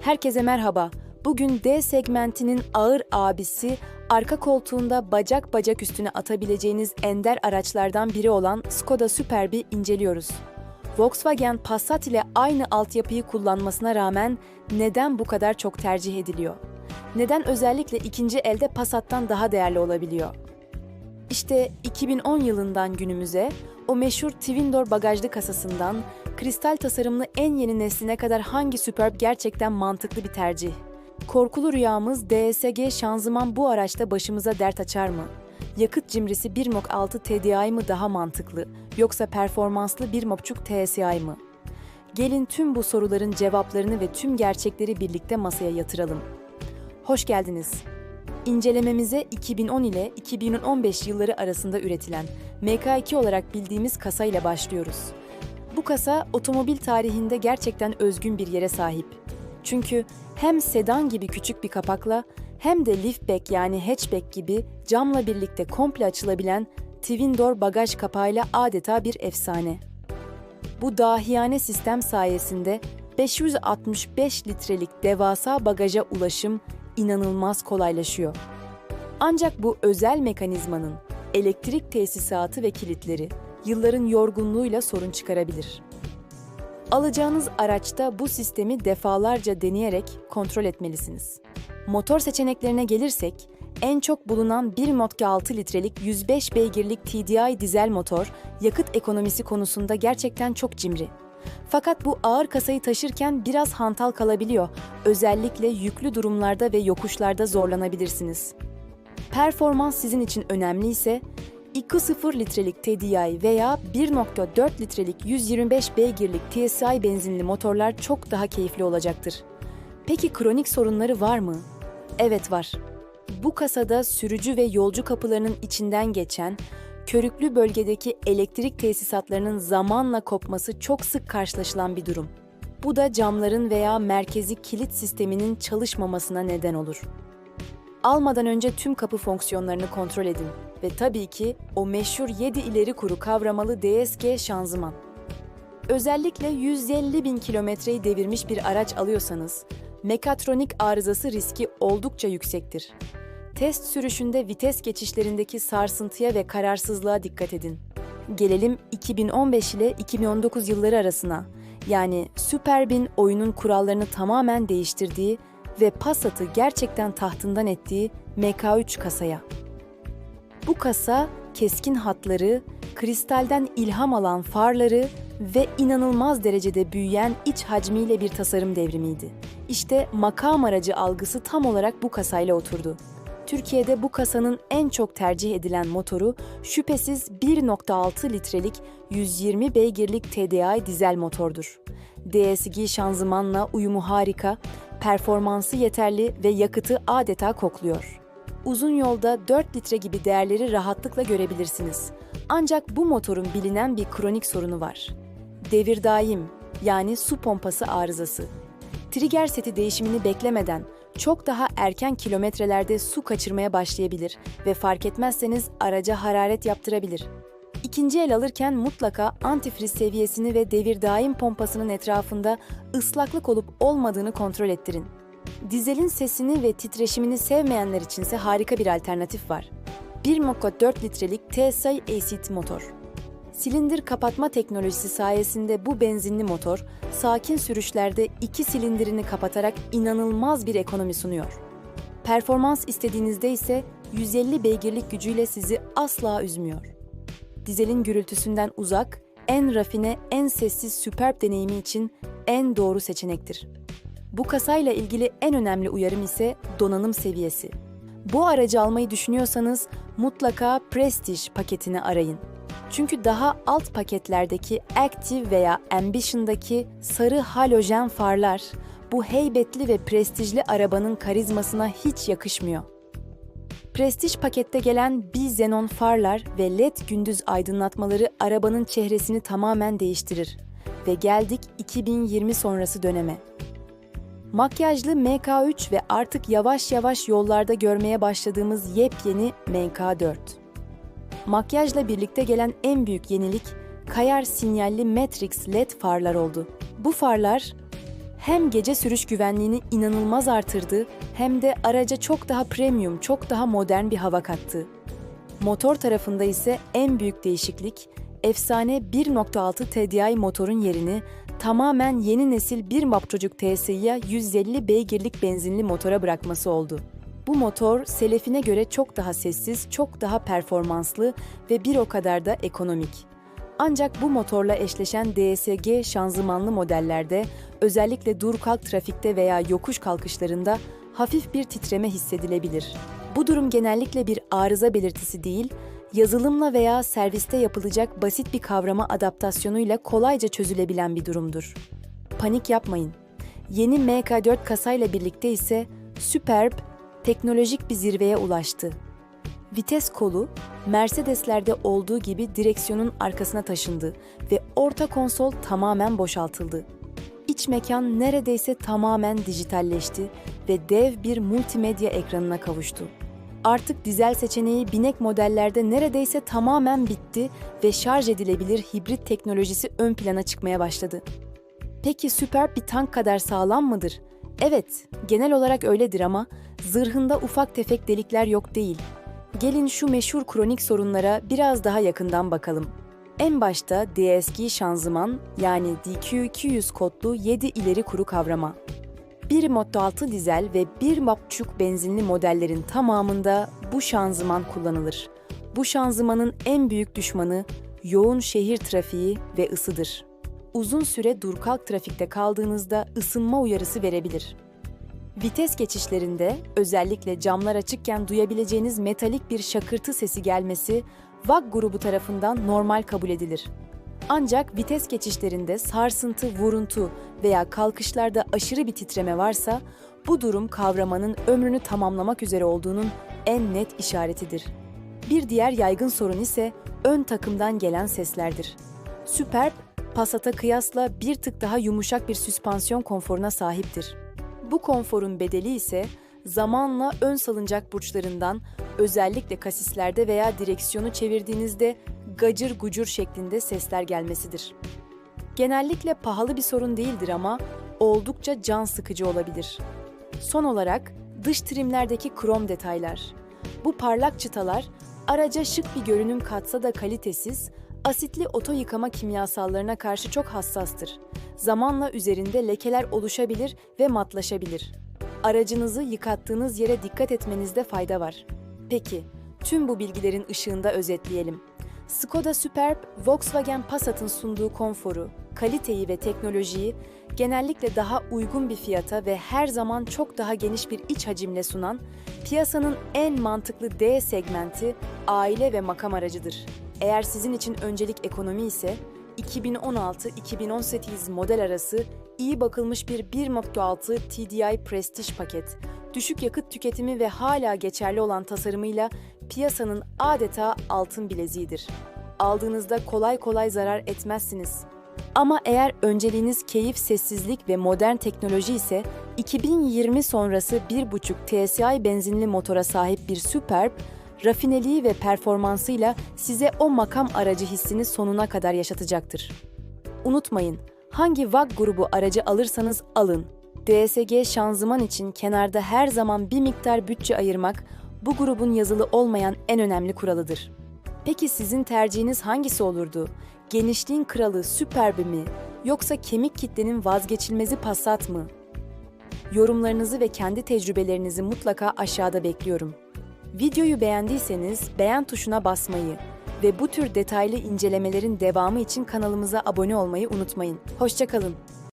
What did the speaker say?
Herkese merhaba. Bugün D segmentinin ağır abisi, arka koltuğunda bacak bacak üstüne atabileceğiniz ender araçlardan biri olan Skoda Superb'i inceliyoruz. Volkswagen Passat ile aynı altyapıyı kullanmasına rağmen neden bu kadar çok tercih ediliyor? Neden özellikle ikinci elde Passat'tan daha değerli olabiliyor? İşte 2010 yılından günümüze o meşhur Twin Door bagajlı kasasından kristal tasarımlı en yeni nesline kadar hangi Superb gerçekten mantıklı bir tercih? Korkulu rüyamız DSG şanzıman bu araçta başımıza dert açar mı? Yakıt cimrisi 1.6 TDI mı daha mantıklı yoksa performanslı 1.5 TSI mı? Gelin tüm bu soruların cevaplarını ve tüm gerçekleri birlikte masaya yatıralım. Hoş geldiniz. İncelememize 2010 ile 2015 yılları arasında üretilen MK2 olarak bildiğimiz kasa ile başlıyoruz. Bu kasa otomobil tarihinde gerçekten özgün bir yere sahip. Çünkü hem sedan gibi küçük bir kapakla hem de liftback yani hatchback gibi camla birlikte komple açılabilen twin door bagaj kapağıyla adeta bir efsane. Bu dahiyane sistem sayesinde 565 litrelik devasa bagaja ulaşım inanılmaz kolaylaşıyor. Ancak bu özel mekanizmanın elektrik tesisatı ve kilitleri yılların yorgunluğuyla sorun çıkarabilir. Alacağınız araçta bu sistemi defalarca deneyerek kontrol etmelisiniz. Motor seçeneklerine gelirsek, en çok bulunan 1.6 litrelik 105 beygirlik TDI dizel motor, yakıt ekonomisi konusunda gerçekten çok cimri. Fakat bu ağır kasayı taşırken biraz hantal kalabiliyor. Özellikle yüklü durumlarda ve yokuşlarda zorlanabilirsiniz. Performans sizin için önemliyse 2.0 litrelik TDI veya 1.4 litrelik 125 beygirlik TSI benzinli motorlar çok daha keyifli olacaktır. Peki kronik sorunları var mı? Evet var. Bu kasada sürücü ve yolcu kapılarının içinden geçen körüklü bölgedeki elektrik tesisatlarının zamanla kopması çok sık karşılaşılan bir durum. Bu da camların veya merkezi kilit sisteminin çalışmamasına neden olur. Almadan önce tüm kapı fonksiyonlarını kontrol edin ve tabii ki o meşhur 7 ileri kuru kavramalı DSG şanzıman. Özellikle 150 bin kilometreyi devirmiş bir araç alıyorsanız, mekatronik arızası riski oldukça yüksektir. Test sürüşünde vites geçişlerindeki sarsıntıya ve kararsızlığa dikkat edin. Gelelim 2015 ile 2019 yılları arasına. Yani Superb'in oyunun kurallarını tamamen değiştirdiği ve Passat'ı gerçekten tahtından ettiği MK3 kasaya. Bu kasa keskin hatları, kristalden ilham alan farları ve inanılmaz derecede büyüyen iç hacmiyle bir tasarım devrimiydi. İşte makam aracı algısı tam olarak bu kasayla oturdu. Türkiye'de bu kasanın en çok tercih edilen motoru şüphesiz 1.6 litrelik 120 beygirlik TDI dizel motordur. DSG şanzımanla uyumu harika, performansı yeterli ve yakıtı adeta kokluyor. Uzun yolda 4 litre gibi değerleri rahatlıkla görebilirsiniz. Ancak bu motorun bilinen bir kronik sorunu var. Devir daim yani su pompası arızası. Trigger seti değişimini beklemeden çok daha erken kilometrelerde su kaçırmaya başlayabilir ve fark etmezseniz araca hararet yaptırabilir. İkinci el alırken mutlaka antifriz seviyesini ve devir daim pompasının etrafında ıslaklık olup olmadığını kontrol ettirin. Dizelin sesini ve titreşimini sevmeyenler içinse harika bir alternatif var. 1.4 litrelik TSI Acid motor. Silindir kapatma teknolojisi sayesinde bu benzinli motor, sakin sürüşlerde iki silindirini kapatarak inanılmaz bir ekonomi sunuyor. Performans istediğinizde ise 150 beygirlik gücüyle sizi asla üzmüyor. Dizelin gürültüsünden uzak, en rafine, en sessiz Superb deneyimi için en doğru seçenektir. Bu kasayla ilgili en önemli uyarım ise donanım seviyesi. Bu aracı almayı düşünüyorsanız mutlaka Prestige paketini arayın. Çünkü daha alt paketlerdeki Active veya Ambition'daki sarı halojen farlar bu heybetli ve prestijli arabanın karizmasına hiç yakışmıyor. Prestige pakette gelen bi-xenon farlar ve led gündüz aydınlatmaları arabanın çehresini tamamen değiştirir. Ve geldik 2020 sonrası döneme. Makyajlı MK3 ve artık yavaş yavaş yollarda görmeye başladığımız yepyeni MK4. Makyajla birlikte gelen en büyük yenilik kayar sinyalli Matrix LED farlar oldu. Bu farlar hem gece sürüş güvenliğini inanılmaz artırdı hem de araca çok daha premium, çok daha modern bir hava kattı. Motor tarafında ise en büyük değişiklik efsane 1.6 TDI motorun yerini tamamen yeni nesil 1 Mapçocuk TSI'ye 150 beygirlik benzinli motora bırakması oldu. Bu motor selefine göre çok daha sessiz, çok daha performanslı ve bir o kadar da ekonomik. Ancak bu motorla eşleşen DSG şanzımanlı modellerde özellikle dur kalk trafikte veya yokuş kalkışlarında hafif bir titreme hissedilebilir. Bu durum genellikle bir arıza belirtisi değil, yazılımla veya serviste yapılacak basit bir kavrama adaptasyonuyla kolayca çözülebilen bir durumdur. Panik yapmayın. Yeni MK4 kasayla birlikte ise Superb teknolojik bir zirveye ulaştı. Vites kolu Mercedes'lerde olduğu gibi direksiyonun arkasına taşındı ve orta konsol tamamen boşaltıldı. İç mekan neredeyse tamamen dijitalleşti ve dev bir multimedya ekranına kavuştu. Artık dizel seçeneği binek modellerde neredeyse tamamen bitti ve şarj edilebilir hibrit teknolojisi ön plana çıkmaya başladı. Peki Superb bir tank kadar sağlam mıdır? Evet, genel olarak öyledir ama zırhında ufak tefek delikler yok değil. Gelin şu meşhur kronik sorunlara biraz daha yakından bakalım. En başta DSG şanzıman yani DQ200 kodlu 7 ileri kuru kavrama. 1.6 dizel ve 1.5 benzinli modellerin tamamında bu şanzıman kullanılır. Bu şanzımanın en büyük düşmanı yoğun şehir trafiği ve ısıdır. Uzun süre dur kalk trafikte kaldığınızda ısınma uyarısı verebilir. Vites geçişlerinde özellikle camlar açıkken duyabileceğiniz metalik bir şakırtı sesi gelmesi VAG grubu tarafından normal kabul edilir. Ancak vites geçişlerinde sarsıntı, vuruntu veya kalkışlarda aşırı bir titreme varsa bu durum kavramanın ömrünü tamamlamak üzere olduğunun en net işaretidir. Bir diğer yaygın sorun ise ön takımdan gelen seslerdir. Superb, Passat'a kıyasla bir tık daha yumuşak bir süspansiyon konforuna sahiptir. Bu konforun bedeli ise zamanla ön salıncak burçlarından özellikle kasislerde veya direksiyonu çevirdiğinizde gacır gucur şeklinde sesler gelmesidir. Genellikle pahalı bir sorun değildir ama oldukça can sıkıcı olabilir. Son olarak dış trimlerdeki krom detaylar. Bu parlak çıtalar araca şık bir görünüm katsa da kalitesiz, asitli oto yıkama kimyasallarına karşı çok hassastır. Zamanla üzerinde lekeler oluşabilir ve matlaşabilir. Aracınızı yıkattığınız yere dikkat etmenizde fayda var. Peki, tüm bu bilgilerin ışığında özetleyelim. Skoda Superb, Volkswagen Passat'ın sunduğu konforu, kaliteyi ve teknolojiyi genellikle daha uygun bir fiyata ve her zaman çok daha geniş bir iç hacimle sunan, piyasanın en mantıklı D segmenti aile ve makam aracıdır. Eğer sizin için öncelik ekonomi ise 2016-2018 model arası iyi bakılmış bir 1.6 TDI Prestige paket, düşük yakıt tüketimi ve hala geçerli olan tasarımıyla piyasanın adeta altın bileziğidir. Aldığınızda kolay kolay zarar etmezsiniz. Ama eğer önceliğiniz keyif, sessizlik ve modern teknoloji ise 2020 sonrası 1.5 TSI benzinli motora sahip bir Superb, rafineliği ve performansıyla size o makam aracı hissini sonuna kadar yaşatacaktır. Unutmayın, hangi VAG grubu aracı alırsanız alın. DSG şanzıman için kenarda her zaman bir miktar bütçe ayırmak bu grubun yazılı olmayan en önemli kuralıdır. Peki sizin tercihiniz hangisi olurdu? Genişliğin kralı Superb mi yoksa kemik kitlenin vazgeçilmezi Passat mı? Yorumlarınızı ve kendi tecrübelerinizi mutlaka aşağıda bekliyorum. Videoyu beğendiyseniz beğen tuşuna basmayı ve bu tür detaylı incelemelerin devamı için kanalımıza abone olmayı unutmayın. Hoşçakalın.